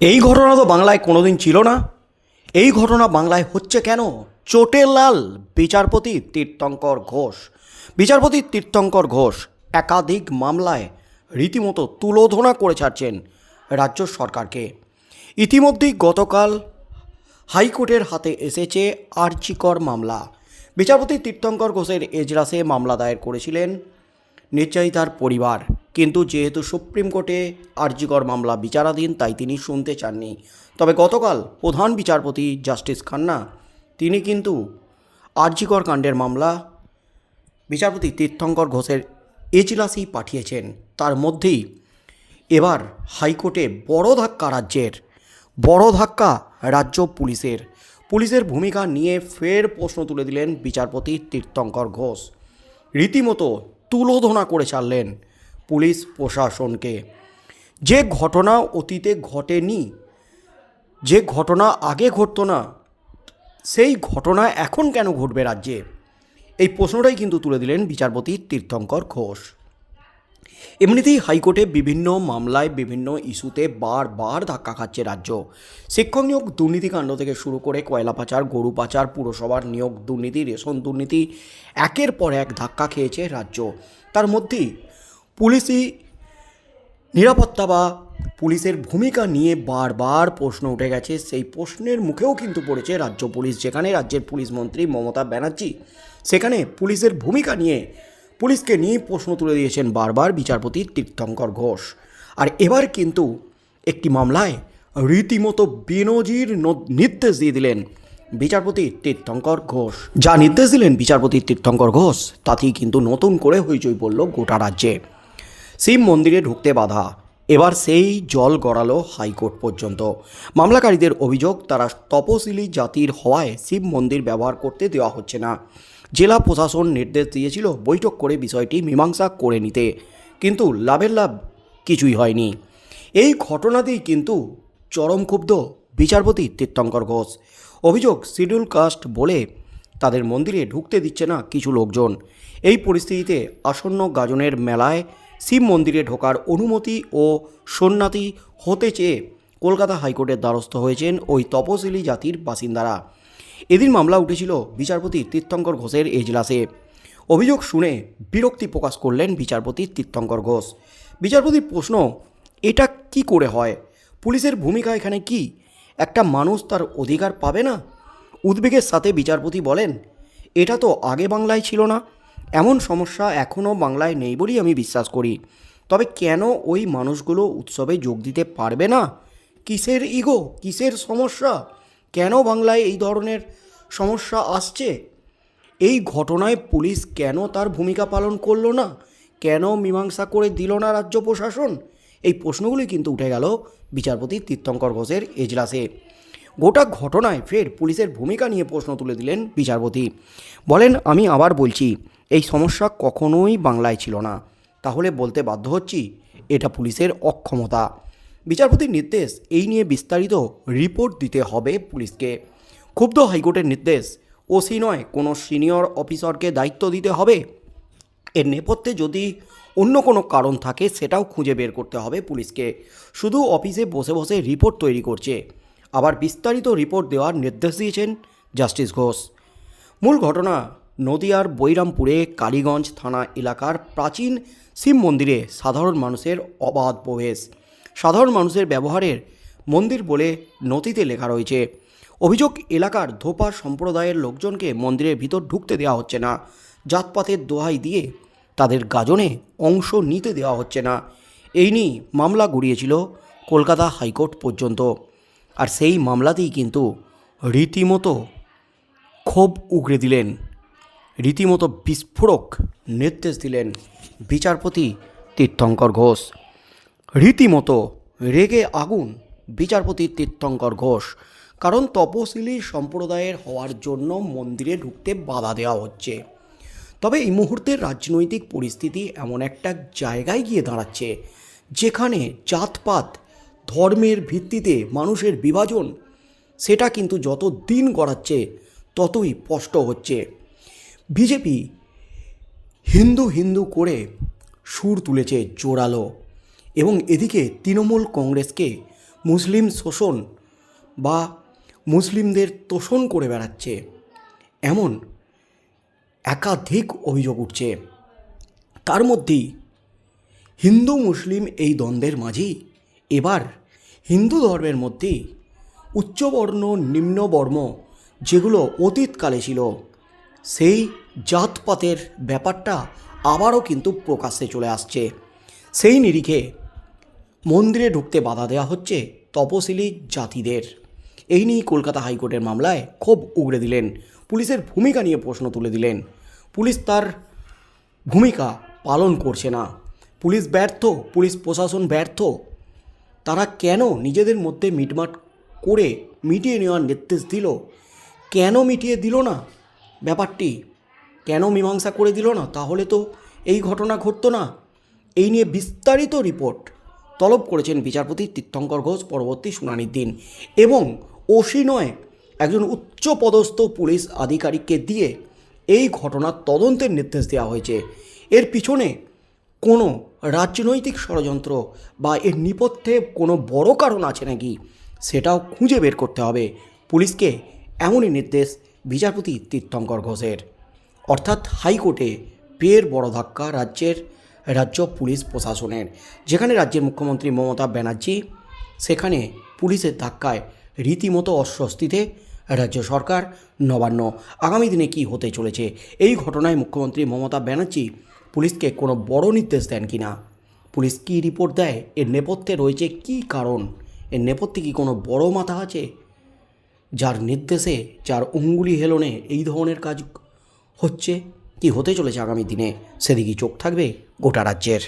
এই ঘটনা তো বাংলায় কোনোদিন ছিল না। এই ঘটনা বাংলায় হচ্ছে কেন? চোটের লাল বিচারপতি তীর্থঙ্কর ঘোষ। বিচারপতি তীর্থঙ্কর ঘোষ একাধিক মামলায় রীতিমতো তুলোধনা করে ছাড়ছেন রাজ্য সরকারকে। ইতিমধ্যেই গতকাল হাইকোর্টের হাতে এসেছে আর্চিকর মামলা। বিচারপতি তীর্থঙ্কর ঘোষের এজলাসে মামলা দায়ের করেছিলেন নির্যাতিতার পরিবার। কিন্তু যেহেতু সুপ্রিম কোর্টে আর্জিকর মামলা বিচারাধীন, তাই তিনি শুনতে চাননি। তবে গতকাল প্রধান বিচারপতি জাস্টিস খান্না, তিনি কিন্তু আর্জিকর কাণ্ডের মামলা বিচারপতি তীর্থঙ্কর ঘোষের এজলাসেই পাঠিয়েছেন। তার মধ্যেই এবার হাইকোর্টে বড় ধাক্কা রাজ্যের, বড় ধাক্কা রাজ্য পুলিশের। পুলিশের ভূমিকা নিয়ে ফের প্রশ্ন তুলে দিলেন বিচারপতি তীর্থঙ্কর ঘোষ। রীতিমতো তুলোধনা করে ছাড়লেন পুলিশ প্রশাসনকে। যে ঘটনা অতীতে ঘটেনি, যে ঘটনা আগে ঘটতো না, সেই ঘটনা এখন কেন ঘটবে রাজ্যে? এই প্রশ্নটাই কিন্তু তুলে দিলেন বিচারপতি তীর্থঙ্কর ঘোষ। এমনিতেই হাইকোর্টে বিভিন্ন মামলায় বিভিন্ন ইস্যুতে বারবার ধাক্কা খাচ্ছে রাজ্য। শিক্ষক নিয়োগ দুর্নীতিকাণ্ড থেকে শুরু করে কয়লা পাচার, গরু পাচার, পুরসভার নিয়োগ দুর্নীতি, রেশন দুর্নীতি, একের পর এক ধাক্কা খেয়েছে রাজ্য। তার মধ্যেই পুলিশি নিরাপত্তা বা পুলিশের ভূমিকা নিয়ে বারবার প্রশ্ন উঠে গেছে। সেই প্রশ্নের মুখেও কিন্তু পড়েছে রাজ্য পুলিশ। যেখানে রাজ্যের পুলিশ মন্ত্রী মমতা ব্যানার্জি, সেখানে পুলিশের ভূমিকা নিয়ে পুলিশকে নিয়ে প্রশ্ন তুলে দিয়েছেন বারবার বিচারপতি তীর্থঙ্কর ঘোষ। আর এবার কিন্তু একটি মামলায় রীতিমতো বেনজির নির্দেশ দিয়ে দিলেন বিচারপতি তীর্থঙ্কর ঘোষ। যা নির্দেশ দিলেন বিচারপতি তীর্থঙ্কর ঘোষ, তাতেই কিন্তু নতুন করে হইচই পড়ল গোটা রাজ্যে। শিব মন্দিরে ঢুকতে বাধা। এবার সেই জল গড়ালো হাইকোর্ট পর্যন্ত। মামলাকারীদের অভিযোগ, তারা তপশিলি জাতির হওয়ায় শিব মন্দির ব্যবহার করতে দেওয়া হচ্ছে না। জেলা প্রশাসন নির্দেশ দিয়েছিল বৈঠক করে বিষয়টি মীমাংসা করে নিতে। কিন্তু লাভের লাভ কিছুই হয়নি। এই ঘটনাতেই কিন্তু চরম ক্ষুব্ধ বিচারপতি তীর্থঙ্কর ঘোষ। অভিযোগ, শিডিউল কাস্ট বলে তাদের মন্দিরে ঢুকতে দিচ্ছে না কিছু লোকজন। এই পরিস্থিতিতে আসন্ন গাজনের মেলায় শিব মন্দিরে ঢোকার অনুমতি ও সন্ন্যাতি হতে চেয়ে কলকাতা হাইকোর্টের দ্বারস্থ হয়েছেন ওই তপশিলি জাতির বাসিন্দারা। এদিন মামলা উঠেছিল বিচারপতি তীর্থঙ্কর ঘোষের এজলাসে। অভিযোগ শুনে বিরক্তি প্রকাশ করলেন বিচারপতি তীর্থঙ্কর ঘোষ। বিচারপতির প্রশ্ন, এটা কি করে হয়? পুলিশের ভূমিকা এখানে কি? একটা মানুষ তার অধিকার পাবে না? উদ্বেগের সাথে বিচারপতি বলেন, এটা তো আগে বাংলায় ছিল না। এমন সমস্যা এখনও বাংলায় নেই বলেই আমি বিশ্বাস করি। তবে কেন ওই মানুষগুলো উৎসবে যোগ দিতে পারবে না? কিসের ইগো? কিসের সমস্যা? কেন বাংলায় এই ধরনের সমস্যা আসছে? এই ঘটনায় পুলিশ কেন তার ভূমিকা পালন করল না? কেন মীমাংসা করে দিল না রাজ্য প্রশাসন? এই প্রশ্নগুলি কিন্তু উঠে গেল বিচারপতি তীর্থঙ্কর ঘোষের এজলাসে। গোটা ঘটনায় ফের পুলিশের ভূমিকা নিয়ে প্রশ্ন তুলে দিলেন বিচারপতি। বলেন, আমি আবার বলছি এই সমস্যা কখনোই বাংলায় ছিল না। তাহলে বলতে বাধ্য হচ্ছি, এটা পুলিশের অক্ষমতা। বিচারপতির নির্দেশ এই নিয়ে বিস্তারিত রিপোর্ট দিতে হবে পুলিশকে। ক্ষুব্ধ হাইকোর্টের নির্দেশ, ওসি নয়, কোনো সিনিয়র অফিসারকে দায়িত্ব দিতে হবে। এর নেপথ্যে যদি অন্য কোনো কারণ থাকে, সেটাও খুঁজে বের করতে হবে পুলিশকে। শুধু অফিসে বসে বসে রিপোর্ট তৈরি করছে। আবার বিস্তারিত রিপোর্ট দেওয়ার নির্দেশ দিয়েছেন জাস্টিস ঘোষ। মূল ঘটনা নদিয়ার বৈরামপুরে কালীগঞ্জ থানা এলাকার প্রাচীন শিব মন্দিরে সাধারণ মানুষের অবাধ প্রবেশ। সাধারণ মানুষের ব্যবহারের মন্দির বলে নথিতে লেখা রয়েছে। অভিযোগ, এলাকার ধোপা সম্প্রদায়ের লোকজনকে মন্দিরের ভিতর ঢুকতে দেওয়া হচ্ছে না। জাতপাতের দোহাই দিয়ে তাদের গাজনে অংশ নিতে দেওয়া হচ্ছে না। এই নিয়েই মামলা গড়িয়েছিল কলকাতা হাইকোর্ট পর্যন্ত। আর সেই মামলাতেই কিন্তু রীতিমতো ক্ষোভ উগড়ে দিলেন। রীতিমতো বিস্ফোরক নির্দেশ দিলেন বিচারপতি তীর্থঙ্কর ঘোষ। রীতিমতো রেগে আগুন বিচারপতি তীর্থঙ্কর ঘোষ। কারণ তপশিলি সম্প্রদায়ের হওয়ার জন্য মন্দিরে ঢুকতে বাধা দেওয়া হচ্ছে। তবে এই মুহূর্তের রাজনৈতিক পরিস্থিতি এমন একটা জায়গায় গিয়ে দাঁড়াচ্ছে, যেখানে জাতপাত, ধর্মের ভিত্তিতে মানুষের বিভাজন, সেটা কিন্তু যত দিন গড়াচ্ছে, ততই স্পষ্ট হচ্ছে। বিজেপি হিন্দু হিন্দু করে সুর তুলেছে জোরালো এবং এদিকে তৃণমূল কংগ্রেসকে মুসলিম শোষণ বা মুসলিমদের তোষণ করে বেড়াচ্ছে এমন একাধিক অভিযোগ উঠছে। তার মধ্যেই হিন্দু মুসলিম এই দ্বন্দ্বের মাঝেই এবার হিন্দু ধর্মের মধ্যেই উচ্চবর্ণ, নিম্নবর্ণ যেগুলো অতীতকালে ছিল সেই জাতপাতের ব্যাপারটা আবারও কিন্তু প্রকাশ্যে চলে আসছে। সেই নিরিখে মন্দিরে ঢুকতে বাধা দেওয়া হচ্ছে তপশিলি জাতিদের। এই নিয়ে কলকাতা হাইকোর্টের মামলায় ক্ষোভ উগড়ে দিলেন। পুলিশের ভূমিকা নিয়ে প্রশ্ন তুলে দিলেন। পুলিশ তার ভূমিকা পালন করছে না। পুলিশ ব্যর্থ, পুলিশ প্রশাসন ব্যর্থ। তারা কেন নিজেদের মধ্যে মিটমাট করে মিটিয়ে নেওয়ার নির্দেশ দিল? কেন মিটিয়ে দিল না? ব্যাপারটি কেন মীমাংসা করে দিল না? তাহলে তো এই ঘটনা ঘটতো না। এই নিয়ে বিস্তারিত রিপোর্ট তলব করেছেন বিচারপতি তীর্থঙ্কর ঘোষ পরবর্তী শুনানির দিন এবং ওসি নয়, একজন উচ্চপদস্থ পুলিশ আধিকারিককে দিয়ে এই ঘটনার তদন্তের নির্দেশ দেওয়া হয়েছে। এর পিছনে কোনো রাজনৈতিক ষড়যন্ত্র বা এর নিপথ্যে কোনো বড় কারণ আছে নাকি, সেটাও খুঁজে বের করতে হবে। পুলিশকে এমনই নির্দেশ বিচারপতি তীর্থঙ্কর ঘোষের। অর্থাৎ হাইকোর্টে ফের বড় ধাক্কা রাজ্যের, রাজ্য পুলিশ প্রশাসনের। যেখানে রাজ্যের মুখ্যমন্ত্রী মমতা ব্যানার্জি, সেখানে পুলিশের ধাক্কায় রীতিমতো অস্বস্তিতে রাজ্য সরকার নবান্ন। আগামী দিনে কি হতে চলেছে? এই ঘটনায় মুখ্যমন্ত্রী মমতা ব্যানার্জি পুলিশকে কোনো বড় নির্দেশ দেন কি না? পুলিশ কী রিপোর্ট দেয়? এর নেপথ্যে রয়েছে কি কারণ? এর নেপথ্যে কি কোনো বড় মাথা আছে? যার নির্দেশে, যার অঙ্গুলি হেলনে এই ধরনের কাজ হচ্ছে, কি হতে চলেছে আগামী দিনে? সেদিকেই চোখ থাকবে গোটা রাজ্যের।